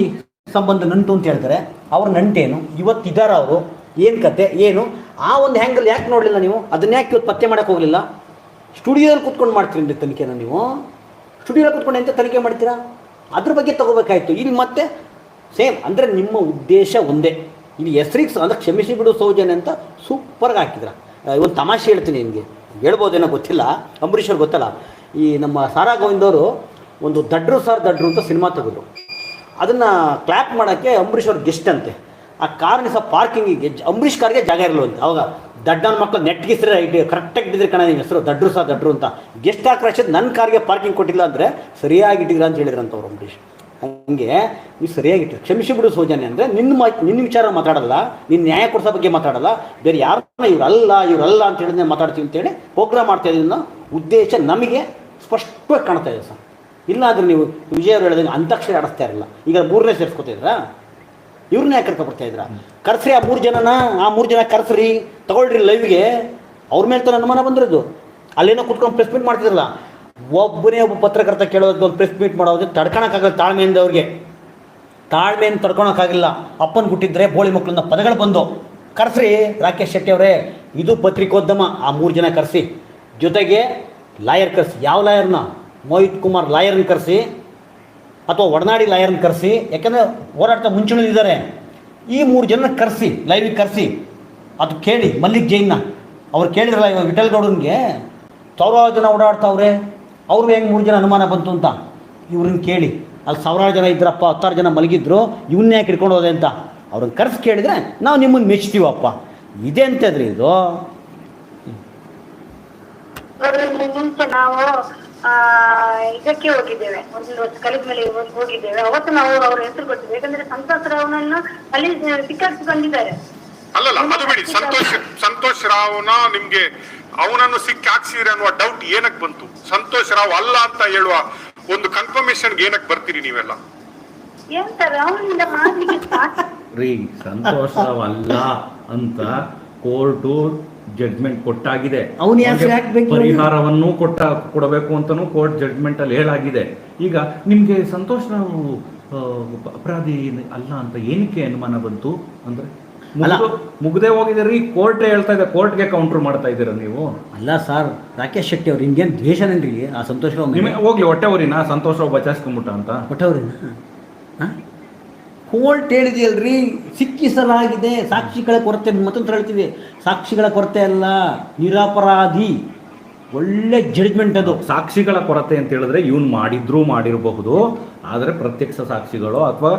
ಸಂಬಂಧ ನಂಟು ಅಂತ ಹೇಳ್ತಾರೆ. ಅವ್ರ ನಂಟೇನು? ಇವತ್ತು ಇದ್ದಾರ ಅವರು. ಏನು ಕತೆ? ಏನು? ಆ ಒಂದು ಹ್ಯಾಂಗಲ್ ಯಾಕೆ ನೋಡಲಿಲ್ಲ ನೀವು? ಅದನ್ನ ಯಾಕೆ ಇವತ್ತು ಪತ್ತೆ ಮಾಡೋಕ್ಕೆ ಹೋಗಲಿಲ್ಲ? ಸ್ಟುಡಿಯೋದಲ್ಲಿ ಕೂತ್ಕೊಂಡು ಮಾಡ್ತೀರಿ ತನಿಖೆನ ನೀವು? ಸ್ಟುಡಿಯೋದಲ್ಲಿ ಕೂತ್ಕೊಂಡು ಅಂತ ತನಿಖೆ ಮಾಡ್ತೀರಾ? ಅದ್ರ ಬಗ್ಗೆ ತಗೋಬೇಕಾಯ್ತು. ಇಲ್ಲಿ ಮತ್ತೆ ಸೇಮ್, ಅಂದರೆ ನಿಮ್ಮ ಉದ್ದೇಶ ಒಂದೇ. ಇಲ್ಲಿ ಹೆಸ್ರಿಗೆ ಅಂದ್ರೆ ಕ್ಷಮಿಸಿ ಬಿಡು ಸೌಜನ್ಯ ಅಂತ ಸೂಪರ್ಗೆ ಹಾಕಿದ್ರ. ಒಂದು ತಮಾಷೆ ಹೇಳ್ತೀನಿ ನಿಮಗೆ. ಹೇಳ್ಬೋದೇನೋ ಗೊತ್ತಿಲ್ಲ. ಅಂಬರೀಷ್ ಗೊತ್ತಲ್ಲ? ಈ ನಮ್ಮ ಸಾರಾ ಗೋವಿಂದ್ ಅವರು ಒಂದು ದಡ್ರು ಸರ್ ದಡ್ರು ಅಂತ ಸಿನಿಮಾ ತೆಗೆದ್ರು ಅದನ್ನು ಕ್ಲ್ಯಾಪ್ ಮಾಡೋಕ್ಕೆ ಅಂಬರೀಷ್ ಅವ್ರ ಗೆಸ್ಟ್ ಅಂತೆ. ಆ ಕಾರ್ನ ಸಹ ಪಾರ್ಕಿಂಗಿಗೆ ಅಂಬರೀಷ್ ಕಾರ್ಗೆ ಜಾಗ ಇರಲ್ವಂತೆ. ಅವಾಗ ದಡ್ಡನ ಮಕ್ಕಳು ನೆಟ್ಗಿಸ್ರೆ ಇಟ್ಟು ಕರೆಕ್ಟಾಗಿ ಇಟ್ಟಿದ್ರೆ ಕಣ ನಿಮ್ಮ ಹೆಸರು. ದಡ್ರು ಸಹ ದಡ್ರು ಅಂತ. ಗೆಸ್ಟ್ ಹಾಕಿ ನನ್ನ ಕಾರ್ಗೆ ಪಾರ್ಕಿಂಗ್ ಕೊಟ್ಟಿಲ್ಲ ಅಂದರೆ ಸರಿಯಾಗಿ ಇಟ್ಟಿದ್ರ ಅಂತ ಹೇಳಿದ್ರಂತ ಅವರು ಅಂಬರೀಷ್. ಹಂಗೆ ನೀವು ಸರಿಯಾಗಿ ಇಟ್ಟಿರಿ. ಕ್ಷಮಿಸಿ ಬಿಡು ಸೋಜನೆ ಅಂದರೆ ನಿನ್ನ ಮಾ ನಿನ್ನ ವಿಚಾರ ಮಾತಾಡಲ್ಲ ನಿನ್ನ ನ್ಯಾಯ ಕೊಡಿಸೋ ಬಗ್ಗೆ ಮಾತಾಡಲ್ಲ, ಬೇರೆ ಯಾರನ್ನ ಇವರಲ್ಲ ಇವರಲ್ಲ ಅಂತ ಹೇಳಿದ್ರೆ ಮಾತಾಡ್ತೀವಿ ಅಂತೇಳಿ ಪ್ರೋಗ್ರಾಮ್ ಮಾಡ್ತಾ ಇದನ್ನ ಉದ್ದೇಶ ನಮಗೆ ಸ್ಪಷ್ಟವಾಗಿ ಕಾಣ್ತಾ ಇದೆ ಸರ್. ಇಲ್ಲ ನೀವು ವಿಜಯ್ ಅವರು ಹೇಳಿದಂಗೆ ಅಂತಾಕ್ಷರಿ ಆಡಿಸ್ತಾ ಇರಲ್ಲ. ಈಗ ಮೂರನೇ ಸೇರಿಸ್ಕೊತಿದ್ರಾ ಇವ್ರನ್ನ ಯಾಕೆ ಕರ್ಕೊಬರ್ತಾ ಇದ್ರ ಕರ್ಸ್ರಿ ಆ ಮೂರು ಜನನ, ಆ ಮೂರು ಜನ ಕರ್ಸ್ರಿ, ತಗೊಳ್ರಿ ಲೈವ್ಗೆ ಅವ್ರ ಮೇಲೆ ತನ್ನ ಅನುಮಾನ ಬಂದಿರೋದು ಅಲ್ಲೇನೋ ಕುತ್ಕೊಂಡು ಪ್ರೆಸ್ ಮೀಟ್ ಮಾಡ್ತಿದ್ರಲ್ಲ. ಒಬ್ಬನೇ ಒಬ್ಬ ಪತ್ರಕರ್ತ ಕೇಳೋದಕ್ಕೆ ಒಂದು ಪ್ರೆಸ್ ಮೀಟ್ ಮಾಡೋದು ತಡ್ಕೊಳಕ್ಕಾಗಲ್ಲ ತಾಳ್ಮೆಯಿಂದ ಅವ್ರಿಗೆ. ತಾಳ್ಮೆಯನ್ನು ತಡ್ಕೊಳಕ್ಕಾಗಿಲ್ಲ. ಅಪ್ಪನ ಹುಟ್ಟಿದ್ರೆ ಬೋಳಿ ಮಕ್ಕಳನ್ನ ಪದಗಳು ಬಂದು, ಕರ್ಸ್ರಿ ರಾಕೇಶ್ ಶೆಟ್ಟಿ ಅವರೇ, ಇದು ಪತ್ರಿಕೋದ್ಯಮ, ಆ ಮೂರು ಜನ ಕರೆಸಿ. ಜೊತೆಗೆ ಲಾಯರ್ ಕರೆಸಿ. ಯಾವ ಲಾಯರ್ನ? ಮೋಹಿತ್ ಕುಮಾರ್ ಲಾಯರ್ನ ಕರೆಸಿ. ಅಥವಾ ಒಡನಾಡಿ ಲಾಯರ್ನ ಕರೆಸಿ, ಯಾಕಂದರೆ ಹೋರಾಡ್ತಾ ಮುಂಚೂಣಿದ್ದಾರೆ ಈ ಮೂರು ಜನ ಕರೆಸಿ ಲೈವಿಗೆ ಕರೆಸಿ, ಅದು ಕೇಳಿ, ಮಲ್ಲಿಕ್ ಜೈನ್ನ. ಅವ್ರು ಕೇಳಿದ್ರಲ್ಲ ಇವಾಗ ವಿಠಲ್ ಗೌಡನ್ಗೆ, ಸಾವಿರಾರು ಜನ ಓಡಾಡ್ತಾವ್ರೆ, ಅವ್ರಿಗೆ ಹೆಂಗೆ ಮೂರು ಜನ ಅನುಮಾನ ಬಂತು ಅಂತ? ಇವ್ರನ್ನ ಕೇಳಿ. ಅಲ್ಲಿ ಸಾವಿರಾರು ಜನ ಇದ್ರಪ್ಪ, ಹತ್ತಾರು ಜನ ಮಲಗಿದ್ರು, ಇವನ್ನ ಯಾಕೆ ಹಿಡ್ಕೊಂಡು ಹೋದೆ ಅಂತ? ಅವ್ರನ್ನ ಕರೆಸಿ ಕೇಳಿದ್ರೆ, ನಾವು ನಿಮ್ಮನ್ನು ಮೆಚ್ತೀವಪ್ಪ. ಇದೆ ಅಂತದ್ರಿ ಇದು. ನಾವು ಆ ಇದಕ್ಕೆ ಹೋಗಿದ್ದೇವೆ. ಒಂದು ವರ್ಷ ಕಲಿದ ಮೇಲೆ ಹೋಗಿದ್ದೇವೆ. ಅವತ್ತು ನಾವು ಅವ್ರ ಹೆಸರು ಕೊಟ್ಟಿದ್ದೇವೆ. ಯಾಕಂದ್ರೆ ಸಂತೋಷ್ ರಾವ್ನನ್ನು ಅಲ್ಲಿ ಸಿಕ್ಕಾಕಿ ಬಂದಿದ್ದಾರೆ ಅಲ್ಲಲ್ಲ ಅದು ಬಿಡಿ. ಸಂತೋಷ್ ಸಂತೋಷ್ ರಾವ್ನ ನಿಮ್ಗೆ ಅವನನ್ನು ಸಿಕ್ಕಿ ಹಾಕ್ಸಿದ್ರೆ ಅನ್ನುವ ಡೌಟ್ ಏನಕ್ ಬಂತು? ಸಂತೋಷ್ ರಾವ್ ಅಲ್ಲ ಅಂತ ಹೇಳುವ ಒಂದು ಕನ್ಫರ್ಮೇಶನ್ ಏನಕ್ ಬರ್ತೀರಿ ನೀವೆಲ್ಲ? ಏನ್ ಸರ್ ಅವನಿಂದ ಮಾಡ್ಲಿಕ್ಕೆ ಸಾಕು ರೀ ಸಂತೋಷವಲ್ಲ ಅಂತ ಕೋರ್ಟು ಜಡ್ಜ್ಮೆಂಟ್ ಕೊಟ್ಟಾಗಿದೆ. ಅವ್ನು? ಪರಿಹಾರವನ್ನು ಕೊಟ್ಟ ಕೊಡಬೇಕು ಅಂತನೂ ಕೋರ್ಟ್ ಜಡ್ಜ್ಮೆಂಟ್ ಅಲ್ಲಿ ಹೇಳಾಗಿದೆ. ಈಗ ನಿಮ್ಗೆ ಸಂತೋಷ್ ನಾವು ಅಪರಾಧಿ ಅಲ್ಲ ಅಂತ ಏನಕ್ಕೆ ಅನುಮಾನ ಬಂತು ಅಂದ್ರೆ. ಮುಗ್ದು- ರೀ ಕೋರ್ಟೇ ಹೇಳ್ತಾ ಇದೆ ಕೋರ್ಟ್ಗೆ ಕೌಂಟರ್ ಮಾಡ್ತಾ ಇದ್ದೀರಾ ನೀವು? ಅಲ್ಲ ಸರ್ ರಾಕೇಶ್ ಶೆಟ್ಟಿ ಅವ್ರು ಹಿಂಗೇನು ದ್ವೇಷನೇನ್ರಿ ಆ ಸಂತೋಷ ಹೋಗ್ಲಿ ಹೊಟ್ಟೆ ಅವ್ರಿನ ಸಂತೋಷ ಬಚಾಯಿಸ್ಕೊಂಬಿಟ್ಟ ಅಂತ. ಕೊಟ್ಟವ್ರೇನ ಕೋರ್ಟ್ ಹೇಳಿದೆಯಲ್ರಿ ಸಿಕ್ಕಿಸಲಾಗಿದೆ ಸಾಕ್ಷಿಗಳ ಕೊರತೆ ಮತ್ತೊಂದು ಹೇಳ್ತೀವಿ. ಸಾಕ್ಷಿಗಳ ಕೊರತೆ ಅಲ್ಲ, ನಿರಪರಾಧಿ. ಒಳ್ಳೆ ಜಡ್ಜ್ಮೆಂಟ್ ಅದು. ಸಾಕ್ಷಿಗಳ ಕೊರತೆ ಅಂತ ಹೇಳಿದ್ರೆ ಇವನು ಮಾಡಿದ್ರು ಮಾಡಿರಬಹುದು, ಆದರೆ ಪ್ರತ್ಯಕ್ಷ ಸಾಕ್ಷಿಗಳು ಅಥವಾ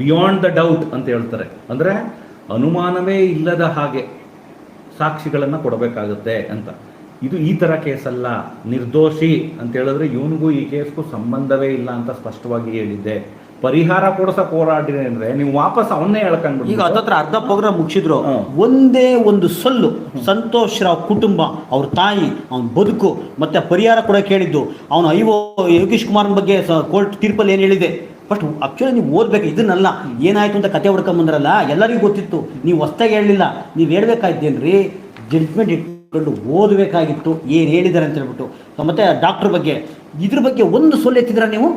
ಬಿಯಾಂಡ್ ದ ಡೌಟ್ ಅಂತ ಹೇಳ್ತಾರೆ. ಅಂದರೆ ಅನುಮಾನವೇ ಇಲ್ಲದ ಹಾಗೆ ಸಾಕ್ಷಿಗಳನ್ನು ಕೊಡಬೇಕಾಗುತ್ತೆ ಅಂತ. ಇದು ಈ ಥರ ಕೇಸಲ್ಲ, ನಿರ್ದೋಷಿ ಅಂತ ಹೇಳಿದ್ರೆ ಇವನಿಗೂ ಈ ಕೇಸ್ಗೂ ಸಂಬಂಧವೇ ಇಲ್ಲ ಅಂತ ಸ್ಪಷ್ಟವಾಗಿ ಹೇಳಿದ್ದೆ. ಪರಿಹಾರ ಕೊಡಿಸಕ್ ಹೋರಾಡಿದೆ ಅಂದ್ರೆ ನೀವು ವಾಪಸ್ ಅವನ್ನೇ ಈಗ ಹೇಳ್ಕೊಂಡ್ಬಿಟ್ಟು ಹತ್ತತ್ರ ಅರ್ಧ ಪ್ರೋಗ್ರಾಮ್ ಮುಗಿಸಿದ್ರು. ಒಂದೇ ಒಂದು ಸೊಲ್ಲು ಸಂತೋಷ್ ರಾವ್ ಕುಟುಂಬ ಅವ್ರ ತಾಯಿ ಅವ್ನ ಬದುಕು ಮತ್ತೆ ಪರಿಹಾರ ಕೂಡ ಕೇಳಿದ್ದು. ಅವನು ಐವೋ ಯೋಗೇಶ್ ಕುಮಾರ್ನ ಬಗ್ಗೆ ಕೋರ್ಟ್ ತೀರ್ಪಲ್ಲಿ ಏನು ಹೇಳಿದೆ? ಬಟ್ ಆಕ್ಚುಲಿ ನೀವು ಓದ್ಬೇಕು ಇದನ್ನಲ್ಲ. ಏನಾಯ್ತು ಅಂತ ಕತೆ ಹೊಡ್ಕೊಂಬಂದ್ರಲ್ಲ ಎಲ್ಲರಿಗೂ ಗೊತ್ತಿತ್ತು. ನೀವು ಹೊಸ್ದಾಗಿ ಹೇಳಲಿಲ್ಲ. ನೀವು ಹೇಳ್ಬೇಕಾಯ್ತೇನ್ರಿ? ಜಡ್ಜ್ಮೆಂಟ್ ಇಟ್ಕೊಂಡು ಓದಬೇಕಾಗಿತ್ತು. ಏನು ಹೇಳಿದ್ದಾರೆ ಅಂತ ಹೇಳ್ಬಿಟ್ಟು. ಮತ್ತೆ ಡಾಕ್ಟರ್ ಬಗ್ಗೆ ಇದ್ರ ಬಗ್ಗೆ ಒಂದು ಸೊಲ್ಲು ಎತ್ತಿದ್ರ ನೀವು?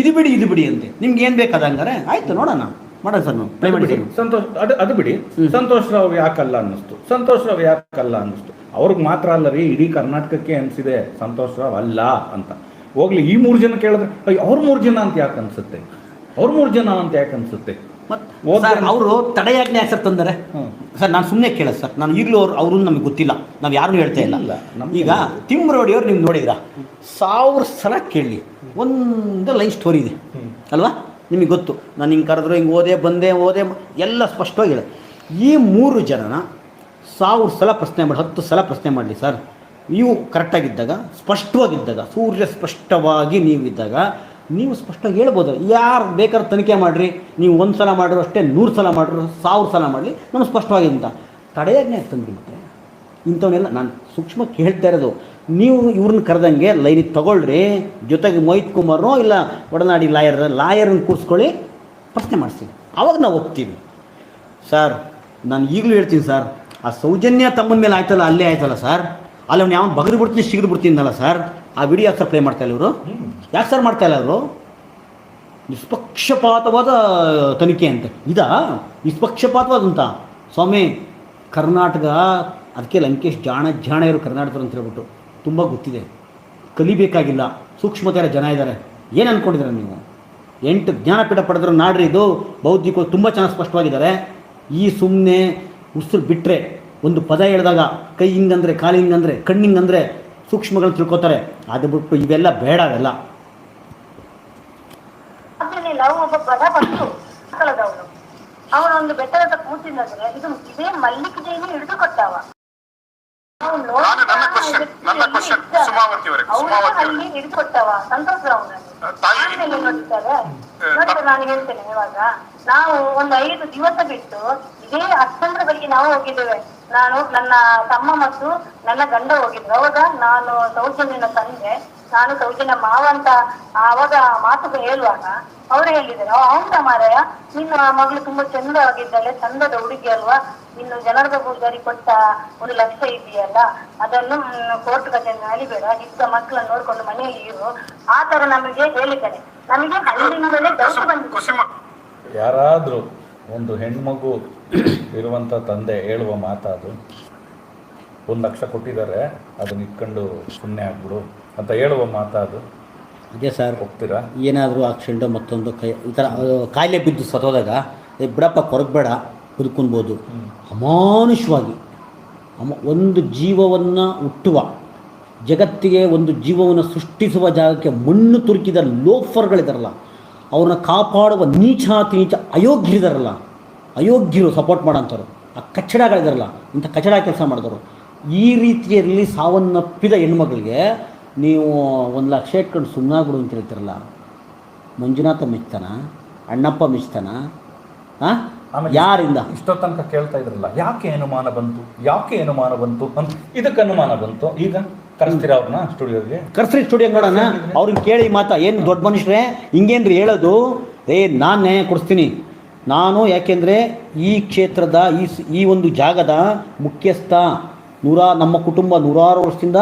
ಇದು ಬಿಡಿ ಇದು ಬಿಡಿ ಅಂತೆ ನಿಮ್ಗೆ ಏನು ಬೇಕಾದ ಹಂಗಾರೆ ಆಯ್ತು ನೋಡೋಣ. ಮಾಡೋಣ ಸರ್ ನಾವು. ಪ್ಲೇ ಅದು ಮಾಡಿ ಬಿಡಿ. ಸಂತೋಷ್ ಅದು ಅದು ಬಿಡಿ. ಸಂತೋಷ್ ರಾವ್ ಯಾಕಲ್ಲ ಅನ್ನಿಸ್ತು. ಸಂತೋಷ್ ರಾವ್ ಯಾಕಲ್ಲ ಅನ್ನಿಸ್ತು. ಅವ್ರಿಗೆ ಮಾತ್ರ ಅಲ್ಲ ರೀ ಇಡೀ ಕರ್ನಾಟಕಕ್ಕೆ ಅನ್ಸಿದೆ. ಸಂತೋಷ್ ರಾವ್ ಅಲ್ಲ ಅಂತ. ಹೋಗ್ಲಿ ಈ ಮೂರು ಜನ ಕೇಳಿದ್ರೆ ಅಯ್ಯೋ ಅವ್ರ ಮೂರು ಜನ ಅಂತ ಯಾಕೆ ಅನ್ಸುತ್ತೆ? ಅವ್ರ ಮೂರು ಜನ ಅಂತ ಯಾಕೆ ಅನ್ಸುತ್ತೆ? ಮತ್ತೆ ಸರ್ ಅವರು ತಡೆಯಾಜ್ಞೆ ಸರ್ ತಂದರೆ. ಸರ್ ನಾನು ಸುಮ್ಮನೆ ಕೇಳ ಸರ್. ನಾನು ಈಗಲೂ ಅವ್ರು ಅವ್ರನ್ನ ನಮಗೆ ಗೊತ್ತಿಲ್ಲ. ನಾವು ಯಾರು ಹೇಳ್ತಾ ಇಲ್ಲ. ನಮ್ಗೆ ಈಗ ತಿಮ್ಮರೋಡಿಯವ್ರು ನೀವು ನೋಡಿದ್ರ? ಸಾವಿರ ಸಲ ಕೇಳಿ. ಒಂದು ಲೈನ್ ಸ್ಟೋರಿ ಇದೆ. ಅಲ್ವಾ? ನಿಮಗೆ ಗೊತ್ತು. ನಾನು ಹಿಂಗೆ ಕರೆದ್ರು ಹಿಂಗೆ ಓದೆ ಬಂದೆ ಓದೆ ಎಲ್ಲ ಸ್ಪಷ್ಟವಾಗಿ ಹೇಳ. ಈ ಮೂರು ಜನನ ಸಾವಿರ ಸಲ ಪ್ರಶ್ನೆ ಮಾಡಿ ಹತ್ತು ಸಲ ಪ್ರಶ್ನೆ ಮಾಡಲಿ ಸರ್. ನೀವು ಕರೆಕ್ಟಾಗಿದ್ದಾಗ ಸ್ಪಷ್ಟವಾಗಿದ್ದಾಗ ಸೂರ್ಯ ಸ್ಪಷ್ಟವಾಗಿ ನೀವಿದ್ದಾಗ ನೀವು ಸ್ಪಷ್ಟವಾಗಿ ಹೇಳ್ಬೋದು. ಯಾರು ಬೇಕಾದ್ರೆ ತನಿಖೆ ಮಾಡಿರಿ, ನೀವು ಒಂದು ಸಲ ಮಾಡಿರೋ ಅಷ್ಟೇ ನೂರು ಸಲ ಮಾಡಿದ್ರು, ಸಾವಿರ ಸಲ ಮಾಡಲಿ, ನಾನು ಸ್ಪಷ್ಟವಾಗಿ ಅಂತ. ತಡೆಯಾಜ್ಞೆ ತಂದುಬಿಡುತ್ತೆ ಇಂಥವನ್ನೆಲ್ಲ ನಾನು ಸೂಕ್ಷ್ಮ ಕೇಳ್ತಾ ಇರೋದು. ನೀವು ಇವ್ರನ್ನ ಕರೆದಂಗೆ ಲೈನಿಗೆ ತಗೊಳ್ರಿ, ಜೊತೆಗೆ ಮೋಹಿತ್ ಕುಮಾರ್ನೋ ಇಲ್ಲ ಒಡನಾಡಿ ಲಾಯರ್ ಲಾಯರನ್ನು ಕೂರಿಸ್ಕೊಳ್ಳಿ, ಪ್ರಶ್ನೆ ಮಾಡಿಸಿ. ಆವಾಗ ನಾವು ಹೋಗ್ತೀವಿ ಸರ್, ನಾನು ಈಗಲೂ ಹೇಳ್ತೀನಿ ಸರ್, ಆ ಸೌಜನ್ಯ ತಮ್ಮನ ಮೇಲೆ ಆಯ್ತಲ್ಲ, ಅಲ್ಲೇ ಆಯ್ತಲ್ಲ ಸರ್. ಅಲ್ಲಿ ಅವ್ನು ಯಾವ ಬಗದು ಬಿಡ್ತೀನಿ, ಸಿಗದು ಬಿಡ್ತೀನಲ್ಲ ಸರ್. ಆ ವಿಡಿಯೋ ಯಾಕೆ ಸರ್ ಪ್ಲೇ ಮಾಡ್ತಾ ಇಲ್ಲ ಇವರು? ಯಾಕೆ ಸರ್ ಮಾಡ್ತಾ ಇಲ್ಲ ಅವರು ನಿಷ್ಪಕ್ಷಪಾತವಾದ ತನಿಖೆ ಅಂತ. ಇದಾ? ನಿಷ್ಪಕ್ಷಪಾತವಾದಂತ ಸ್ವಾಮಿ, ಕರ್ನಾಟಕ, ಅದಕ್ಕೆ ಲಂಕೇಶ್ ಜಾಣ ಜಾಣ ಇರೋ ಕರ್ನಾಟಕರು ಅಂತ ಹೇಳ್ಬಿಟ್ಟು ತುಂಬ ಗೊತ್ತಿದೆ. ಕಲಿಬೇಕಾಗಿಲ್ಲ. ಸೂಕ್ಷ್ಮತೆಯ ಜನ ಇದ್ದಾರೆ ಏನು ಅಂದ್ಕೊಂಡಿದ್ದೀರ ನೀವು? ಎಂಟು ಜ್ಞಾನಪೀಠ ಪಡೆದ್ರು ನಾಡ್ರಿ ಇದು. ಬೌದ್ಧಿಕ ತುಂಬ ಚೆನ್ನಾಗಿ ಸ್ಪಷ್ಟವಾಗಿದ್ದಾರೆ. ಈ ಸುಮ್ಮನೆ ಉಸಿರು ಬಿಟ್ಟರೆ ಒಂದು ಪದ ಹೇಳಿದಾಗ ಕೈ ಹಿಂಗಂದ್ರೆ, ಕಾಲು ಹಿಂಗಂದ್ರೆ, ಕಣ್ಣು ಹಿಂಗಂದ್ರೆ ಸೂಕ್ಷ್ಮಗಳು ತಿಳ್ಕೊತಾರೆ. ಅದು ಬಿಟ್ಟು ಇವೆಲ್ಲ ಬೇಡ ಅವೆಲ್ಲ. ಅವನ ಒಂದು ಬೆಟ್ಟದ ಕೂತಿದ್ರೆ ಇದು ಇದೇ ಮಲ್ಲಿಗೆದೇನೆ ಹಿಡಿದು ಕೊಟ್ಟವ ಅವ್ನು. ಅಲ್ಲಿ ಹಿಡಿದು ಕೊಟ್ಟವ ಸಂತೋಷ ಅವನನ್ನು ಆಮೇಲೆ ನಾನು ಹೇಳ್ತೇನೆ ಇವಾಗ. ನಾವು ಒಂದು ಐದು ದಿವಸ ಬಿಟ್ಟು ಇದೇ ಅಷ್ಟಂದ್ರ ಬಳಿಗೆ ನಾವು ಹೋಗಿದ್ದೇವೆ. ನಾನು ನನ್ನ ತಮ್ಮ ಮತ್ತು ನನ್ನ ಗಂಡ ಹೋಗಿದ್ರು. ಅವಾಗ ನಾನು ಸೌಜನ್ಯನ ತಂದೆ. ನಾನು ಸೌಜನ್ಯ ಮಾವ ಅಂತ ಅವಾಗ ಮಾತು ಹೇಳುವಾಗ ಅವ್ರು ಹೇಳಿದ್ರು ಅವನ ಮಾರಾಯ? ನಿನ್ನ ಮಗಳು ತುಂಬಾ ಚಂದವಾಗಿದ್ದಾಳೆ ಚಂದದ ಹುಡುಗಿ ಅಲ್ವಾ? ಇನ್ನು ಜನಾರ್ದ ಪೂಜಾರಿ ಕೊಟ್ಟ ಒಂದು ಲಕ್ಷ ಇದೆಯಲ್ಲ ಅದನ್ನು ಕೋರ್ಟ್ ಕಚೇರಿ ಅಳಿಬೇಡ. ಇದ್ದ ಮಕ್ಕಳನ್ನು ನೋಡ್ಕೊಂಡು ಮನೆಯಲ್ಲಿ ಇರು. ಆ ತರ ನಮಗೆ ಹೇಳಿದ್ದಾರೆ. ನಮಗೆ ಹಳ್ಳಿಯಿಂದಲೇ ಡೌಟ್ ಬಂದಿದೆ. ಯಾರಾದ್ರೂ ಯಾರಾದರೂ ಒಂದು ಹೆಣ್ಮಗು ಇರುವಂತ ತಂದೆ ಹೇಳುವ ಮಾತಾದು ಒಂದು ಲಕ್ಷ ಕೊಟ್ಟಿದ್ದಾರೆ ಅದನ್ನ ಇಟ್ಕೊಂಡು ಸುಮ್ಮನೆ ಆಗ್ಬಿಡು. ಅಂತ ಹೇಳುವ ಮಾತಾದು. ಅದೇ ಸರ್ ಹೋಗ್ತೀರಾ ಏನಾದರೂ ಆಕ್ಸಿಡೆಂಟು ಮತ್ತೊಂದು ಕೈ ಈ ಥರ ಕಾಯಿಲೆ ಬಿದ್ದು ಸತ್ತೋದಾಗ ಏ ಬಿಡಪ್ಪ ಕೊರಗಬೇಡ ಬದುಕೊಳ್ಬೋದು ಅಮಾನುಷವಾಗಿ ಅಮ ಒಂದು ಜೀವವನ್ನು ಹುಟ್ಟುವ ಜಗತ್ತಿಗೆ ಒಂದು ಜೀವವನ್ನು ಸೃಷ್ಟಿಸುವ ಜಾಗಕ್ಕೆ ಮಣ್ಣು ತುರುಕಿದ ಲೋಫರ್ಗಳಿದಾರಲ್ಲ ಅವ್ರನ್ನ ಕಾಪಾಡುವ ನೀಚಾತಿ ನೀಚ ಅಯೋಗ್ಯರಿದಾರಲ್ಲ ಅಯೋಗ್ಯರು ಸಪೋರ್ಟ್ ಮಾಡೋಂಥವ್ರು ಆ ಕಚ್ಚಡಗಳಿದಾರಲ್ಲ ಇಂಥ ಕಚ್ಚಡ ಕೆಲಸ ಮಾಡಿದವರು ಈ ರೀತಿಯಲ್ಲಿ ಸಾವನ್ನಪ್ಪಿದ ಹೆಣ್ಮಗಳಿಗೆ ನೀವು ಒಂದು ಲಕ್ಷ ಇಟ್ಕೊಂಡು ಸುಮ್ಮನಾಗ್ಬಿಡು ಅಂತ ಹೇಳ್ತಿರಲ್ಲ ಮಂಜುನಾಥ ಮೆಚ್ತಾನ ಅಣ್ಣಪ್ಪ ಮೆಚ್ತಾನ ಹಾಂ ಆಮೇಲೆ ಯಾರಿಂದ? ಇಷ್ಟೋ ತನಕ ಕೇಳ್ತಾ ಇದ್ರಲ್ಲ ಯಾಕೆ ಅನುಮಾನ ಬಂತು? ಯಾಕೆ ಅನುಮಾನ ಬಂತು? ಅಂತ ಇದಕ್ಕೆ ಅನುಮಾನ ಬಂತು. ಈಗ ಕರೆಸ್ತೀರ ಅವ್ರನ್ನ ಸ್ಟುಡಿಯೋಗೆ? ಕರ್ಸ್ರಿ ಸ್ಟುಡಿಯೋ ನೋಡೋಣ. ಅವ್ರಿಗೆ ಕೇಳಿ ಮಾತಾ. ಏನು ದೊಡ್ಡ ಮನುಷ್ಯರೇ? ಹಿಂಗೇನ್ರಿ ಹೇಳೋದು? ಏ ನಾನು ನ್ಯಾಯ ಕೊಡಿಸ್ತೀನಿ. ನಾನು ಯಾಕೆಂದರೆ ಈ ಕ್ಷೇತ್ರದ ಈ ಈ ಒಂದು ಜಾಗದ ಮುಖ್ಯಸ್ಥ ನೂರ ನಮ್ಮ ಕುಟುಂಬ ನೂರಾರು ವರ್ಷದಿಂದ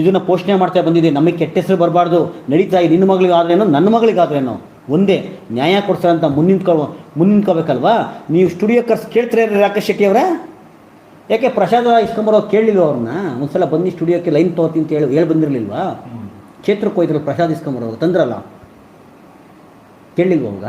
ಇದನ್ನು ಪೋಷಣೆ ಮಾಡ್ತಾ ಬಂದಿದೆ. ನಮಗೆ ಕೆಟ್ಟ ಹೆಸರು ಬರಬಾರ್ದು. ನಡೀತಾ ಇದೆ. ನಿನ್ನ ಮಗಳಿಗಾದ್ರೇನು ನನ್ನ ಮಗಳಿಗಾದ್ರೇನು ಒಂದೇ ನ್ಯಾಯ ಕೊಡ್ತಾರೆ ಅಂತ ಮುನ್ನಿಂತ್ಕೊ ಮುಂದಿನ್ಕೋಬೇಕಲ್ವಾ? ನೀವು ಸ್ಟುಡಿಯೋ ಕರ್ಸ್ ಕೇಳ್ತೀರ ರಾಕೇಶ್ ಶೆಟ್ಟಿ ಅವರೇ? ಯಾಕೆ ಪ್ರಸಾದ ಇಸ್ಕೊಂಬರೋ ಕೇಳಿಲ್ವ ಅವ್ರನ್ನ? ಒಂದ್ಸಲ ಬನ್ನಿ ಸ್ಟುಡಿಯೋಕ್ಕೆ ಲೈನ್ ತೊಗೋತೀನಿ ಅಂತ ಹೇಳಿ ಹೇಳಿ ಬಂದಿರಲಿಲ್ವಾ? ಕ್ಷೇತ್ರಕ್ಕೆ ಹೋಗಿದ್ರು ಪ್ರಸಾದ್ ಇಸ್ಕೊಂಬರೋ ತಂದ್ರಲ್ಲ? ಕೇಳಿಲ್ವ ಅವಾಗ?